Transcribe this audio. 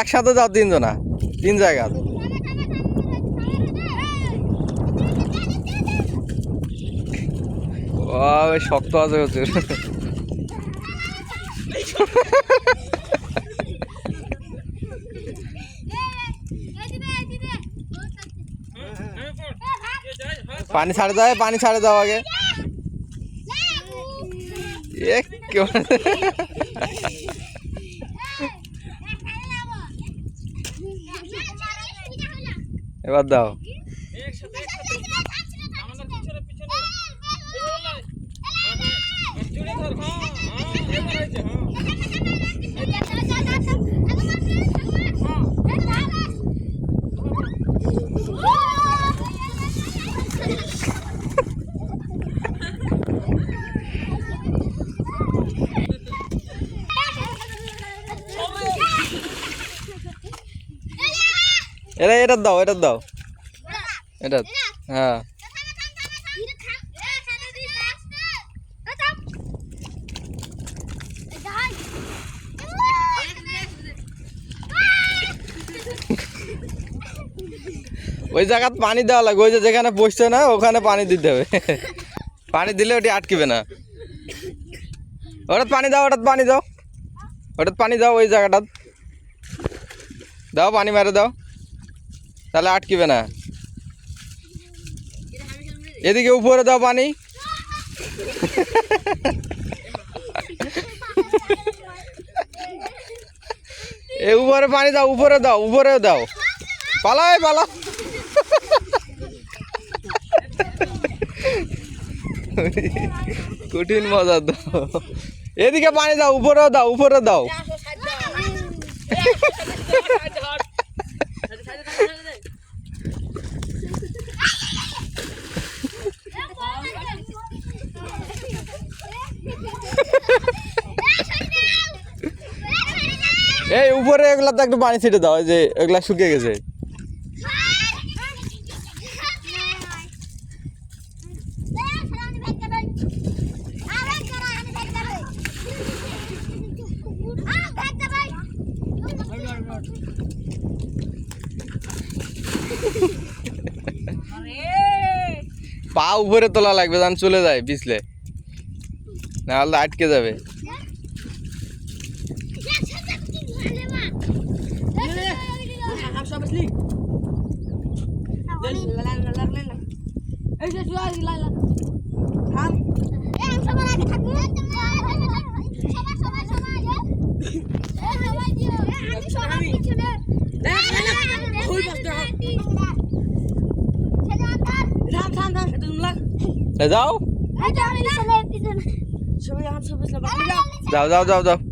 একসাথে যাও তিনজনা তিন জায়গা। শক্ত আছে প্রচুর। পানি ছাড়ে দাও পানি ছাড়ে দাও আগে। এবার দাও। এটা এটা দাও এটা দাও। এটা হ্যাঁ। ওই জায়গাত পানি দেওয়া লাগবে, ওই যে যেখানে বসছে না, ওখানে পানি দিতে হবে। পানি দিলে ওটি আটকিবে না। ওটাত পানি দাও, ওটাত পানি দাও। ওটাত পানি দাও ওই জায়গাটাত। দাও, পানি মেরে দাও। তাহলে আটকিবে না। এদিকে উপরে দাও পানি। এ উপরে পানি দাও, উপরে দাও উপরে দাও। পালাও পালাও কঠিন মজা দাও। এদিকে পানি দাও, উপরেও দাও উপরে দাও। এই, উপরে এগুলা তো একটু পানি ছিটে দাও যে এগুলা শুকিয়ে গেছে। পা উপরে তোলা লাগবে, জান চলে যায় পিছলে নাহলে আটকে যাবে। এ যাও যাও যাও যাও যাও